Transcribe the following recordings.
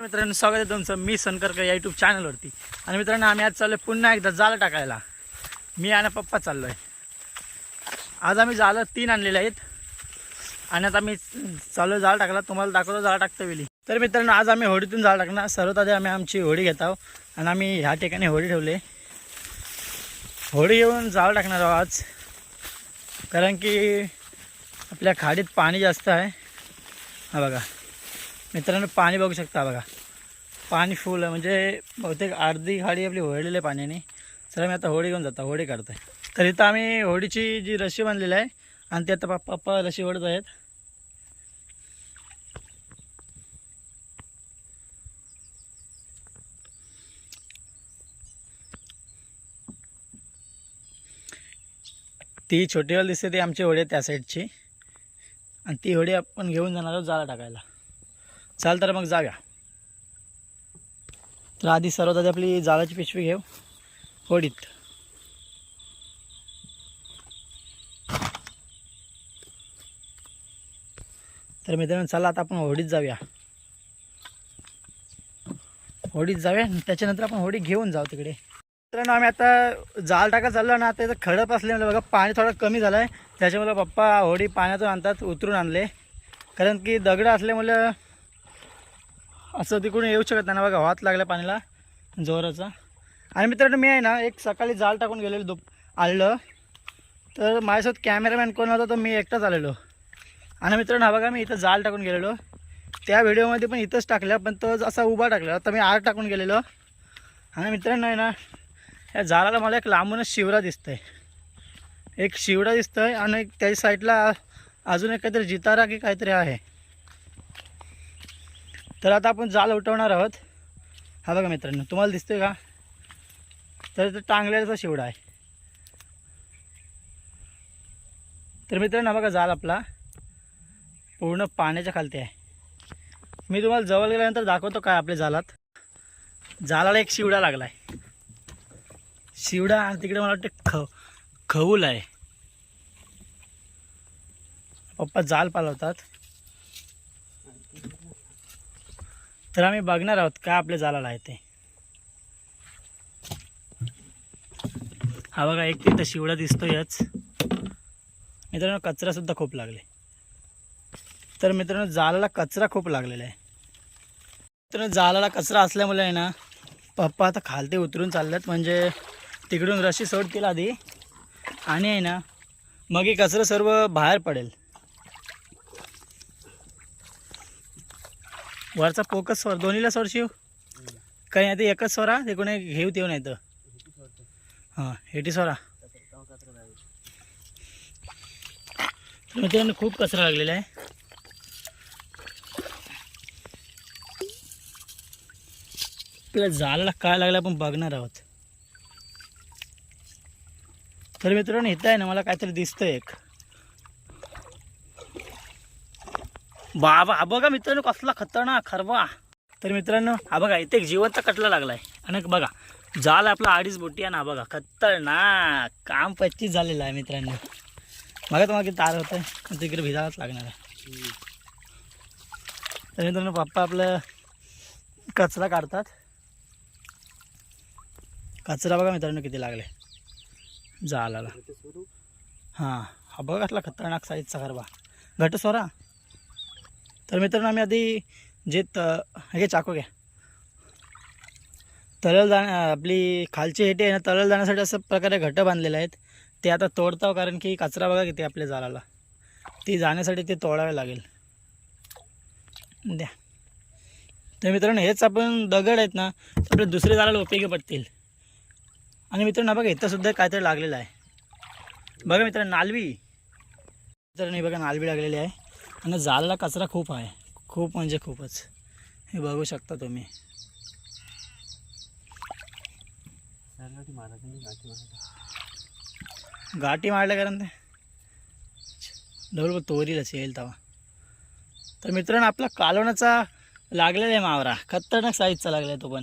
मित्रांनो स्वागत आहे तुमचं मी सनकरकर या यूट्यूब चॅनलवरती आणि मित्रांनो आम्ही आज चाललो पुन्हा एकदा जाळं टाकायला. मी आणि पप्पा चाललो आहे आज आम्ही जाळं तीन आणलेले आहेत. आणि आता आम्ही चालू जाळ टाकला तुम्हाला दाखवतो जाळ टाकतो वेळी तर मित्रांनो आज आम्ही होडीतून जाळ टाकणार. सर्वात आधी आम्ही आमची होडी घेत आहोत. आणि आम्ही ह्या ठिकाणी होडी ठेवले होडी घेऊन जाळ टाकणार आहोत आज. कारण की आपल्या खाडीत पाणी जास्त आहे. हा बघा. मित्रांनो पाणी बघू शकता बघा. पाणी फुल आहे. म्हणजे बहुतेक अर्धी खाडी आपली होळलेली आहे पाण्याने. चला मी आता होळी घेऊन जातो. होडी काढतोय. तर इथं आम्ही होडीची जी रशी बांधलेली आहे आणि ते आता पप्पा पप्पा रशी ओढत आहेत. ती छोटीवाल दिसते ती आमची होडी आहे त्या साईडची आणि ती होडी आपण घेऊन जाणार आहोत जाळा टाकायला. चाल तर मग जाऊया तर आधी सर्वात आधी आपली जाळाची पिशवी घेऊ. होडीत. तर मित्रांनो चला आता आपण होडीत जाऊया. होडीत जाऊया त्याच्यानंतर आपण होडी घेऊन जाऊ तिकडे. मित्रांनो आम्ही आता जाळ टाका चाललो ना आता इथं खडप असल्यामुळे बघा पाणी थोडं कमी झालं आहे त्याच्यामुळे पप्पा होडी पाण्यातून आणतात उतरून आणले. कारण की दगड असल्यामुळे असं तिकडून येऊ शकत नाही ना बघा हात लागला पाण्याला जोराचा. आणि मित्रांनो मी आहे ना एक सकाळी जाळ टाकून गेलेलो दुप आणलं तर माझ्यासोबत कॅमेरामॅन कोण होता तर मी एकटाच आलेलो. आणि मित्रांनो हा बघा मी इथं जाळ टाकून गेलेलो. त्या व्हिडिओमध्ये पण इथंच टाकलं पण तो असा उभा टाकला. आता मी आर टाकून गेलेलो. आणि मित्रांनो आहे ना या झाडाला मला एक लांबूनच शिवरा दिसतंय. एक शिवडा दिसतोय आणि एक त्याच्या साईडला अजून एक काहीतरी जितारा की काहीतरी आहे. तर आता आपण जाल उठवणार आहोत. हा बघा मित्रांनो तुम्हाला दिसतोय का? तर तो टांगलेचा शिवडा आहे. तर मित्रांनो बघा जाल आपला पूर्ण पाण्याच्या खालती आहे. मी तुम्हाला जवळ गेल्यानंतर दाखवतो काय आपल्या जालात. जालाला एक शिवडा लागला आहे शिवडा आणि तिकडे मला वाटतं ख खवूल आहे. पप्पा जाल पालवतात. तर आम्ही बघणार आहोत काय आपल्या जालाला आहे ते. हा बघा एक तिथं शिवडा दिसतोयच. मित्रांनो कचरा सुद्धा खूप लागले. तर मित्रांनो जालाला कचरा खूप लागलेला आहे. मित्रांनो जालाला कचरा असल्यामुळे आहे ना पप्पा आता खालते उतरून चालल्यात म्हणजे तिकडून रशी सोडतील आधी. आणि आहे ना मग हे कचरा सर्व बाहेर पडेल. वरचा फोकस स्वर दोन्हीला स्वर शिव. काही नाही ते एकच स्वरा ते कोणी घेऊ देऊ नाही तर. हां हेटी स्वरा तर मित्रांनो खूप कचरा लागलेला आहे. आपल्या जाळाला काय लागलं आपण बघणार आहोत. तर मित्रांनो इथं आहे ना मला काहीतरी दिसतंय एक. बाबा हा बघा मित्रांनो कसला खतरनाक खरवा. तर मित्रांनो हा बघा इथे एक जिवंत कटला लागलाय. आणि बघा जाल आपला अडीच बोटी आहे ना बघा खतरनाक. काम पच्चीस झालेलं आहे मित्रांनो. बघा तुम्हाला किती तार होतं आहे तिकडे भिजावाच लागणार आहे. तर मित्रांनो पप्पा आपलं कचरा काढतात. कचरा बघा मित्रांनो किती लागले जालाला हां हा बघा कसला खतरनाक साईजचा खरवा. घटस्वरा तर मित्रांनो आम्ही आधी जे त हे चाकू घ्या. तळल जाण्या आपली खालची हेटी आहे ना तळल जाण्यासाठी असं प्रकारे घट बांधलेले आहेत. ते आता तोडताव कारण की कचरा बघा किती आपल्या जाळाला ती जाण्यासाठी ते तोडावे लागेल. द्या. तर मित्रांनो हेच आपण दगड आहेत ना आपले दुसरे जाळाला उपयोगी पडतील. आणि मित्रांनो बघा इथंसुद्धा काहीतरी लागलेलं आहे. बघा मित्रांनो नालवी. मित्रांनो बघा नालवी लागलेली आहे. आणि जाळला कचरा खूप आहे. खूप म्हणजे खूपच. हे बघू शकता तुम्ही. गाठी मारल्या कारण ते? डबल तोरीलच येईल तेव्हा. तर मित्रांनो आपला कालवणाचा लागलेला आहे मावरा. खतरनाक साईजचा लागला आहे तो पण.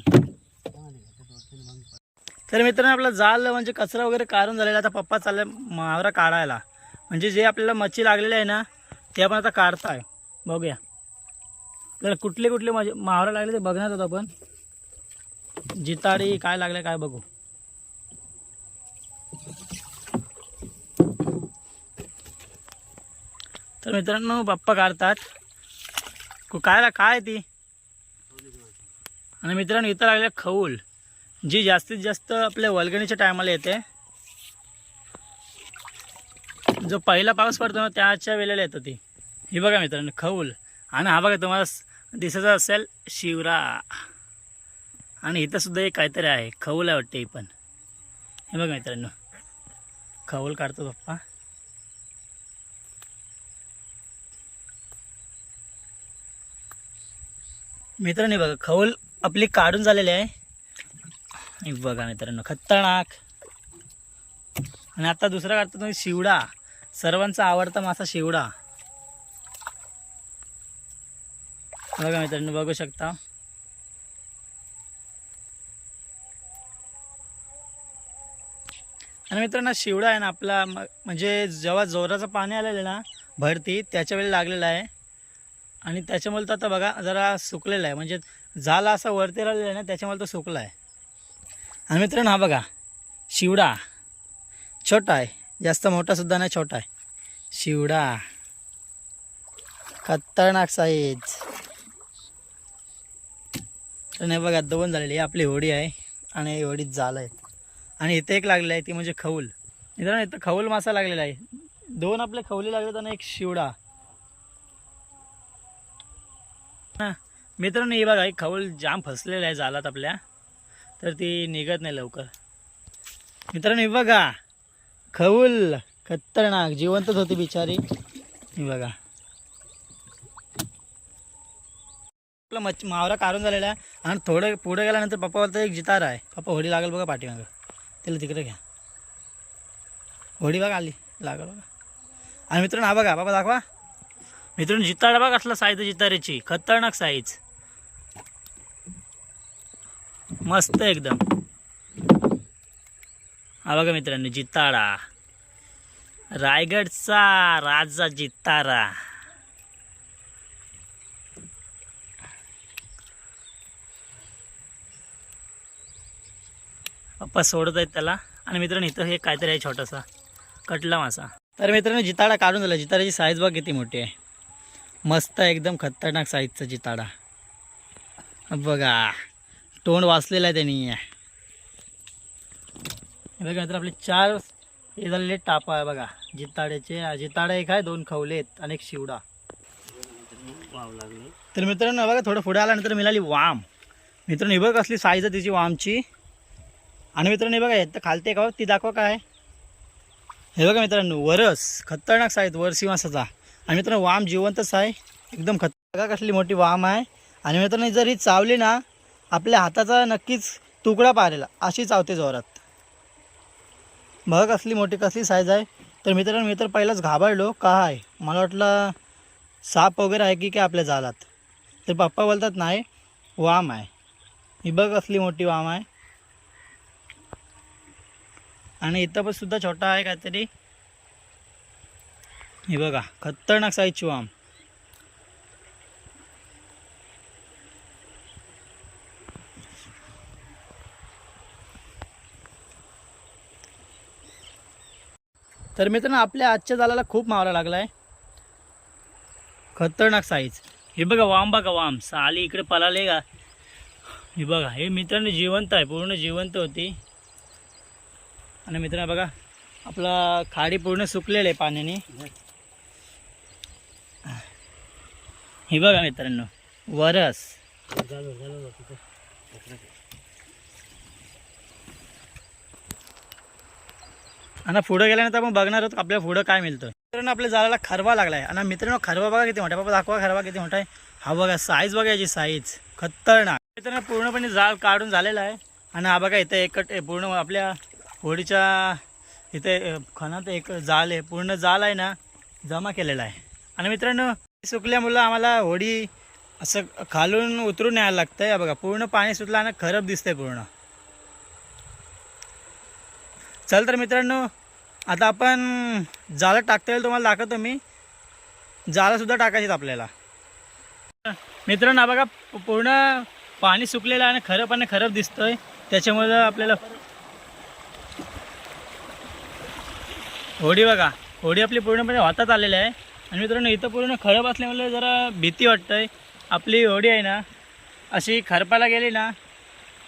तर मित्रांनो आपला जाल म्हणजे कचरा वगैरे काढून झालेला आता पप्पा चालला मावरा काढायला. म्हणजे जे आपल्याला मच्छी लागलेली आहे ना ते आपण आता काढताय. बघूया. जरा कुठले कुठले माझे मावरा लागले ते बघण्यात होतो आपण. जिताडी काय लागले काय बघू. तर मित्रांनो बाप्पा काढतात. कु- काय काय ती? आणि मित्रांनो इथं लागले खऊल. जी जास्तीत जास्त आपल्या वलगणीच्या टायमाला येते. जो पहिला पाऊस पडतो ना त्याच्या वेळेला येतं ती. हे बघा मित्रांनो खऊल. आणि हा बघा तुम्हाला दिसायचा असेल शिवरा. आणि इथं सुद्धा एक काहीतरी आहे खऊल आहे वाटते पण. हे बघा मित्रांनो खऊल काढतो पप्पा. मित्रांनो बघा खऊल आपली काढून झालेली आहे. बघा मित्रांनो खतरनाक. आणि आता दुसरा काढतो तुम्ही शिवडा. सर्वांचा आवडता मासा शिवडा. बघा मित्रांनो बघू शकता. आणि मित्रांनो शिवडा आहे ना आपला म्हणजे जेव्हा जोराचं पाणी आलेलं ना भरती त्याच्या वेळी लागलेला आहे. आणि त्याच्यामुळे तर आता बघा जरा सुकलेला आहे. म्हणजे झाला असा वरती राहिलेला आहे ना त्याच्यामुळे तो सुकला आहे. आणि मित्रांनो हा बघा शिवडा. छोटा आहे. जास्त मोठा सुद्धा नाही छोटा आहे. शिवडा. खतरनाक साईज तर नाही बघा दोन झालेली आपली होडी आहे आणि होडीत जाल आहे. आणि इथे एक लागलेलं आहे ती म्हणजे खऊल. मित्रांनो इथं खऊल मासा लागलेला आहे. दोन आपले खवले लागलेत आणि एक शिवडा. हा मित्रांनो हे बघा एक खवल जाम फसलेला आहे जालात आपल्या. तर ती निघत नाही लवकर. मित्रांनो हे बघा खऊल खतरनाक जिवंतच होती बिचारी. बघा. आपला मच्छ मावरा काढून झालेला आहे. आणि थोडं पुढे गेल्यानंतर पप्पा बोलतो एक जितार आहे. पप्पा होडी लागेल बघा पाठीमागं. त्याला तिकडे घ्या. होडी बघा आली लागल बघा. आणि मित्रांनो हा बघा बाबा दाखवा. मित्रांनो जिताडा बघा असला साईज जितारेची. खतरनाक साईज मस्त एकदम. हा बघा मित्रांनो जिताडा. रायगडचा राजा जितारा. पप्पा सोडत आहेत त्याला. आणि मित्रांनो इथं हे काहीतरी आहे छोटासा कटला मासा. तर मित्रांनो जिताडा काढून झाला जिताडाची साईज बघ किती मोठी आहे. मस्त आहे, एकदम खतरनाक साईजचा जिताडा. बघा तोंड वाचलेलं आहे त्यांनी. बघा मित्र आपले चार हे झालेले टापा आहे बघा. जिताड्याचे. जिताडा एक आहे दोन खवलेत आहेत आणि एक शिवडा. तर मित्रांनो बघा थोडं पुढे आल्यानंतर मिळाली वाम. मित्रांनो हे बघ कसली साईज आहे तिची वामची. आणि मित्रांनो बघा इथं खालते का ती दाखवा काय हे बघा मित्रांनो वरस खतरनाक साईज वरसी मासाचा आणि मित्रांनो वाम जिवंतच आहे एकदम खत कसली मोठी वाम आहे. आणि मित्रांनो जर ही चावली ना आपल्या हाताचा नक्कीच तुकडा पाहिलेला अशी चावते जोरात. बघा कसली मोठी कसली साईज आहे. तर मित्रांनो मी तर पहिलाच घाबरलो का आहे? मला वाटलं साप वगैरे आहे की काय आपल्या जालात. तर पप्पा बोलतात नाही वाम आहे. ही बघ कसली मोठी वाम आहे. आणि इथं पण सुद्धा छोटा आहे काहीतरी. हे बघा खतरनाक साईजची वाम. तर मित्रांनो आपल्या आजच्या जालाला खूप मावला लागला आहे खतरनाक साईज हे बघा वाम बघा वाम. साली इकडे पळाले का? हे बघा हे मित्रांनो जिवंत आहे पूर्ण जिवंत होती. आणि मित्रांनो बघा आपला खाडी पूर्ण सुकलेलं आहे पाण्याने. हे बघा मित्रांनो वरस. आणि पुढं गेल्यानंतर आपण बघणार आहोत आपल्या पुढं काय मिळतं मित्रांनो आपल्या जाळाला खरवा लागलाय. आणि मित्रांनो खरवा बघा किती मोठा बाबा दाखवा खरवा किती मोठा आहे. हा बघा साईज बघा याची साईज खतरनाक. मित्रांनो पूर्णपणे जाळ काढून झालेला आहे. आणि हा बघा इथं एकट पूर्ण आपल्या होडीच्या इथे खणात एक जाळ आहे पूर्ण जाळ आहे ना जमा केलेला आहे. आणि मित्रांनो सुकल्यामुळं आम्हाला होडी असं खालून उतरून न्यायला लागतं आहे बघा पूर्ण पाणी सुटलं आणि खराब दिसतंय पूर्ण. चल तर मित्रांनो आता आपण जाळं टाकता येईल तुम्हाला दाखवतो मी. जाळंसुद्धा टाकायचीत आपल्याला. मित्रांनो बघा पूर्ण पाणी सुकलेलं आहे आणि खरं पाणी खराब दिसतंय. त्याच्यामुळे आपल्याला होडी बघा. होडी आपली पूर्णपणे वाहतात आलेली आहे. आणि मित्रांनो इथं पूर्ण खरब असल्यामुळे जरा भीती वाटतंय. आपली होडी आहे ना अशी खरपाला गेली ना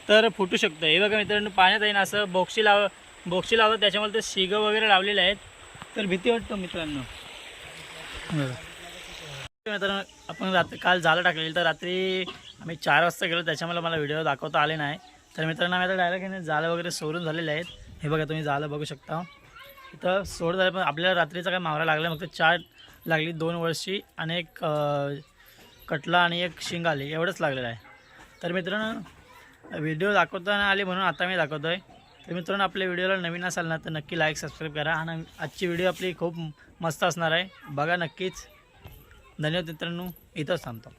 तर फुटू शकतं हे बघा मित्रांनो पाण्यात आहे ना असं बोक्षी लाव बोक्षी लावतात. त्याच्यामुळे ते शिगं वगैरे लावलेले आहेत. तर भीती वाटतो मित्रांनो. मित्रांनो आपण रात्री काल झालं टाकलेली तर रात्री आम्ही चार वाजता गेलो. त्याच्यामुळे मला व्हिडिओ दाखवता आले नाही. तर मित्रांनो आम्ही आता डायरेक्ट झालं वगैरे सोडून झालेले आहेत. हे बघा तुम्ही झालं बघू शकता. इथं सोड झालं पण आपल्याला रात्रीचा काय मावरा लागला फक्त चार लागली दोन वर्षी आणि एक कटला आणि एक शिंग आली एवढंच लागलेलं आहे. तर मित्रांनो व्हिडिओ दाखवताना आले म्हणून आता मी दाखवतो आहे तर मित्रांनो आपल्या व्हिडिओला नवीन असाल ना तर नक्की लाईक सबस्क्राईब करा आणि आजची व्हिडिओ आपली खूप मस्त असणार आहे. बघा नक्कीच. धन्यवाद मित्रांनो इथंच थांबतो.